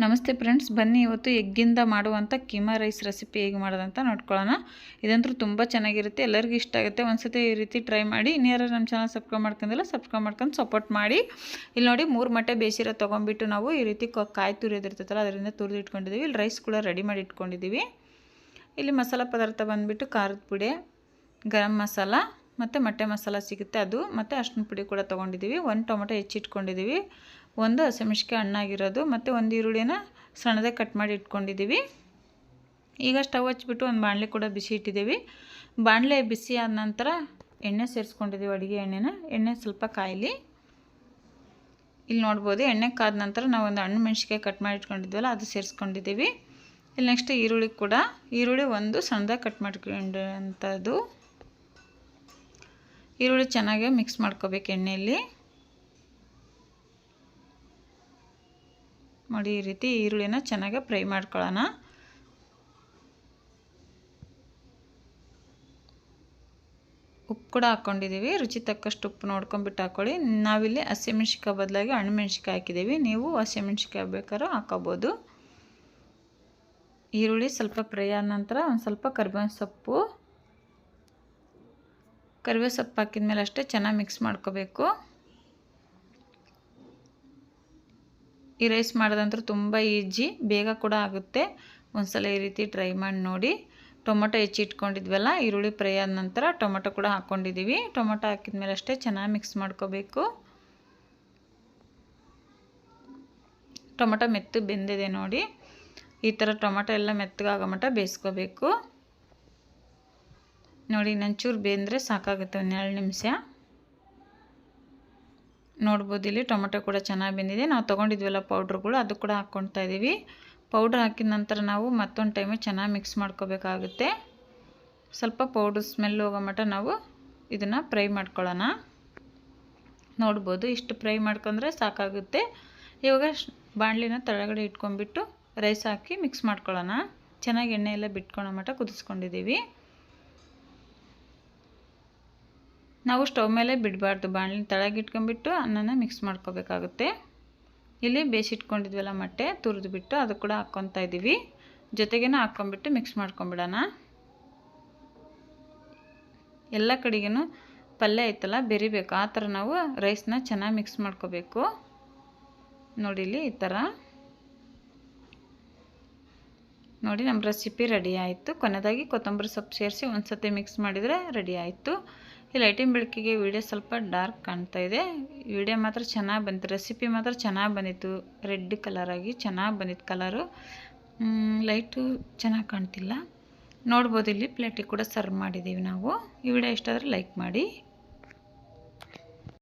ನಮಸ್ತೆ ಫ್ರೆಂಡ್ಸ್, ಬನ್ನಿ ಇವತ್ತು ಎಗ್ಗಿಂದ ಮಾಡುವಂಥ ಕೀಮಾ ರೈಸ್ ರೆಸಿಪಿ ಹೇಗೆ ಮಾಡೋದಂತ ನೋಡ್ಕೊಳ್ಳೋಣ. ಇದಂತೂ ತುಂಬ ಚೆನ್ನಾಗಿರುತ್ತೆ, ಎಲ್ಲರಿಗೂ ಇಷ್ಟ ಆಗುತ್ತೆ. ಒಂದ್ಸತಿ ಈ ರೀತಿ ಟ್ರೈ ಮಾಡಿ, ಇನ್ಯಾರು ನಮ್ಮ ಚಾನಲ್ ಸಬ್ಸ್ಕ್ರೈಬ್ ಮಾಡ್ಕೊಂಡಿಲ್ಲ, ಸಬ್ಸ್ಕ್ರೈಬ್ ಮಾಡ್ಕೊಂಡು ಸಪೋರ್ಟ್ ಮಾಡಿ. ಇಲ್ಲಿ ನೋಡಿ, ಮೂರು ಮಟ್ಟೆ ಬೇಸಿರೋ ತೊಗೊಂಡ್ಬಿಟ್ಟು ನಾವು ಈ ರೀತಿ ಕಾಯಿ ತುರಿಯೋದಿರ್ತೈತಲ್ಲ ಅದರಿಂದ ತುರಿದು ಇಟ್ಕೊಂಡಿದ್ದೀವಿ ಇಲ್ಲಿ ರೈಸ್ ಕೂಡ ರೆಡಿ ಮಾಡಿ ಇಟ್ಕೊಂಡಿದ್ದೀವಿ. ಇಲ್ಲಿ ಮಸಾಲ ಪದಾರ್ಥ ಬಂದುಬಿಟ್ಟು ಖಾರದ ಪುಡಿ, ಗರಂ ಮಸಾಲ ಮತ್ತು ಮೊಟ್ಟೆ ಮಸಾಲ ಸಿಗುತ್ತೆ ಅದು. ಮತ್ತು ಅರ್ಶಿನ ಪುಡಿ ಕೂಡ ತೊಗೊಂಡಿದ್ದೀವಿ. ಒಂದು ಟೊಮೊಟೊ ಹೆಚ್ಚಿಟ್ಕೊಂಡಿದ್ದೀವಿ. ಒಂದು ಹಸಿಮೆಣ್ಸಿಕಾಯಿ ಹಣ್ಣಾಗಿರೋದು ಮತ್ತು ಒಂದು ಈರುಳ್ಳಿನ ಸಣ್ಣದಾಗಿ ಕಟ್ ಮಾಡಿ ಇಟ್ಕೊಂಡಿದ್ದೀವಿ ಈಗ ಸ್ಟವ್ ಹಚ್ಬಿಟ್ಟು ಒಂದು ಬಾಣಲೆ ಕೂಡ ಬಿಸಿ ಇಟ್ಟಿದ್ದೀವಿ ಬಾಣಲೆ ಬಿಸಿ ಆದ ನಂತರ ಎಣ್ಣೆ ಸೇರಿಸ್ಕೊಂಡಿದ್ದೀವಿ ಅಡುಗೆ ಎಣ್ಣೆನ. ಎಣ್ಣೆ ಸ್ವಲ್ಪ ಕಾಯಲಿ. ಇಲ್ಲಿ ನೋಡ್ಬೋದು ಎಣ್ಣೆ ಕಾದ ನಂತರ ನಾವು ಒಂದು ಹಣ್ಣು ಮೆಣಸಿಕಾಯಿ ಕಟ್ ಮಾಡಿ ಇಟ್ಕೊಂಡಿದ್ವಲ್ಲ ಅದು ಸೇರಿಸ್ಕೊಂಡಿದ್ದೀವಿ ಇಲ್ಲಿ ನೆಕ್ಸ್ಟ್ ಈರುಳ್ಳಿ ಕೂಡ. ಈರುಳ್ಳಿ ಒಂದು ಸಣ್ಣದಾಗಿ ಕಟ್ ಮಾಡ್ಕೊಂಡಂಥದ್ದು ಈರುಳ್ಳಿ ಚೆನ್ನಾಗಿ ಮಿಕ್ಸ್ ಮಾಡ್ಕೋಬೇಕು ಎಣ್ಣೆಯಲ್ಲಿ ನೋಡಿ ಈ ರೀತಿ ಈರುಳ್ಳಿನ ಚೆನ್ನಾಗಿ ಫ್ರೈ ಮಾಡ್ಕೊಳ್ಳೋಣ. ಉಪ್ಪು ಕೂಡ ಹಾಕ್ಕೊಂಡಿದ್ದೀವಿ. ರುಚಿ ತಕ್ಕಷ್ಟು ಉಪ್ಪು ನೋಡ್ಕೊಂಬಿಟ್ಟು ಹಾಕ್ಕೊಳ್ಳಿ ನಾವಿಲ್ಲಿ ಹಸಿಮೆಣ್ಸಿಕಾಯಿ ಬದಲಾಗಿ ಹಣ್ಣು ಮೆಣ್ಸಿಕಾಯಿ ಹಾಕಿದ್ದೀವಿ. ನೀವು ಹಸಿಮೆಣ್ಸಿಕಾಯಿ ಬೇಕಾದ್ರೂ ಹಾಕೋಬೋದು. ಈರುಳ್ಳಿ ಸ್ವಲ್ಪ ಫ್ರೈ ಆದ ನಂತರ ಒಂದು ಸ್ವಲ್ಪ ಕರಿಬೇವಿನ ಸೊಪ್ಪು. ಕರಿಬೇವು ಸೊಪ್ಪು ಹಾಕಿದ ಮೇಲೆ ಅಷ್ಟೇ ಚೆನ್ನಾಗಿ ಮಿಕ್ಸ್ ಮಾಡ್ಕೋಬೇಕು. ಈ ರೈಸ್ ಮಾಡೋದಂತೂ ತುಂಬ ಈಜಿ ಬೇಗ ಕೂಡ ಆಗುತ್ತೆ. ಒಂದ್ಸಲ ಈ ರೀತಿ ಟ್ರೈ ಮಾಡಿ ನೋಡಿ. ಟೊಮೊಟೊ ಹೆಚ್ಚಿಟ್ಕೊಂಡಿದ್ವಲ್ಲ, ಈರುಳ್ಳಿ ಫ್ರೈ ಆದ ನಂತರ ಟೊಮೊಟೊ ಕೂಡ ಹಾಕ್ಕೊಂಡಿದ್ದೀವಿ ಟೊಮೊಟೊ ಹಾಕಿದ ಮೇಲೆ ಅಷ್ಟೇ ಚೆನ್ನಾಗಿ ಮಿಕ್ಸ್ ಮಾಡ್ಕೋಬೇಕು. ಟೊಮೊಟೊ ಮೆತ್ತು ಬೆಂದಿದೆ ನೋಡಿ. ಈ ಥರ ಟೊಮೊಟೊ ಎಲ್ಲ ಮೆತ್ತಗಾಗೋ ಮಟ್ಟ ಬೇಯಿಸ್ಕೋಬೇಕು. ನೋಡಿ ನಂಚೂರು ಬೆಂದರೆ ಸಾಕಾಗುತ್ತೆ ಒಂದು ಎರಡು ನಿಮಿಷ. ನೋಡ್ಬೋದು, ಇಲ್ಲಿ ಟೊಮೆಟೊ ಕೂಡ ಚೆನ್ನಾಗಿ ಬೆಂದಿದೆ. ನಾವು ತೊಗೊಂಡಿದ್ವಲ್ಲ ಪೌಡ್ರುಗಳು, ಅದು ಕೂಡ ಹಾಕ್ಕೊಳ್ತಾ ಇದ್ದೀವಿ ಪೌಡ್ರ್ ಹಾಕಿದ ನಂತರ ನಾವು ಮತ್ತೊಂದು ಟೈಮು ಚೆನ್ನಾಗಿ ಮಿಕ್ಸ್ ಮಾಡ್ಕೋಬೇಕಾಗುತ್ತೆ. ಸ್ವಲ್ಪ ಪೌಡ್ರ್ ಸ್ಮೆಲ್ ಹೋಗೋ ಮಟ್ಟ ನಾವು ಇದನ್ನು ಫ್ರೈ ಮಾಡ್ಕೊಳ್ಳೋಣ. ನೋಡ್ಬೋದು, ಇಷ್ಟು ಫ್ರೈ ಮಾಡ್ಕೊಂಡ್ರೆ ಸಾಕಾಗುತ್ತೆ. ಇವಾಗ ಬಾಣಲಿನ ತಳಗಡೆ ಇಟ್ಕೊಂಡ್ಬಿಟ್ಟು ರೈಸ್ ಹಾಕಿ ಮಿಕ್ಸ್ ಮಾಡ್ಕೊಳ್ಳೋಣ. ಚೆನ್ನಾಗಿ ಎಣ್ಣೆ ಎಲ್ಲ ಬಿಟ್ಕೊಳ್ಳೋ ಮಟ್ಟ ಕುದಿಸ್ಕೊಂಡಿದ್ದೀವಿ. ನಾವು ಸ್ಟವ್ ಮೇಲೆ ಬಿಡಬಾರ್ದು. ಬಾಣಲಿ ತಳಗೆ ಇಟ್ಕೊಂಡ್ಬಿಟ್ಟು ಅನ್ನನ ಮಿಕ್ಸ್ ಮಾಡ್ಕೋಬೇಕಾಗುತ್ತೆ. ಇಲ್ಲಿ ಬೇಯಿಸಿಟ್ಕೊಂಡಿದ್ವಲ್ಲ ಮೊಟ್ಟೆ ತುರಿದು ಬಿಟ್ಟು ಅದು ಕೂಡ ಹಾಕ್ಕೊತಾ ಇದ್ದೀವಿ. ಜೊತೆಗೇನೆ ಹಾಕ್ಕೊಂಬಿಟ್ಟು ಮಿಕ್ಸ್ ಮಾಡ್ಕೊಂಬಿಡೋಣ. ಎಲ್ಲ ಕಡೆಗೂ ಪಲ್ಯ ಐತಲ್ಲ, ಬೆರಿಬೇಕು. ಆ ಥರ ನಾವು ರೈಸ್ನ ಚೆನ್ನಾಗಿ ಮಿಕ್ಸ್ ಮಾಡ್ಕೋಬೇಕು. ನೋಡಿ ಇಲ್ಲಿ ಈ ಥರ. ನೋಡಿ ನಮ್ಮ ರೆಸಿಪಿ ರೆಡಿ ಆಯಿತು. ಕೊನೆಯದಾಗಿ ಕೊತ್ತಂಬರಿ ಸೊಪ್ಪು ಸೇರಿಸಿ ಒಂದು ಸತಿ ಮಿಕ್ಸ್ ಮಾಡಿದರೆ ರೆಡಿ ಆಯಿತು. ಈ ಲೈಟಿನ ಬೆಳಕಿಗೆ ವಿಡಿಯೋ ಸ್ವಲ್ಪ ಡಾರ್ಕ್ ಕಾಣ್ತಾ ಇದೆ. ವಿಡಿಯೋ ಮಾತ್ರ ಚೆನ್ನಾಗಿ ಬಂತು. ರೆಸಿಪಿ ಮಾತ್ರ ಚೆನ್ನಾಗಿ ಬಂದಿತ್ತು. ರೆಡ್ ಕಲರಾಗಿ ಚೆನ್ನಾಗಿ ಬಂದಿತ್ತು ಕಲರು. ಲೈಟು ಚೆನ್ನಾಗಿ ಕಾಣ್ತಿಲ್ಲ. ನೋಡ್ಬೋದು ಇಲ್ಲಿ ಪ್ಲೇಟಿಗೆ ಕೂಡ ಸರ್ವ್ ಮಾಡಿದ್ದೀವಿ ನಾವು. ಈ ವಿಡಿಯೋ ಇಷ್ಟ ಆದರೆ ಲೈಕ್ ಮಾಡಿ.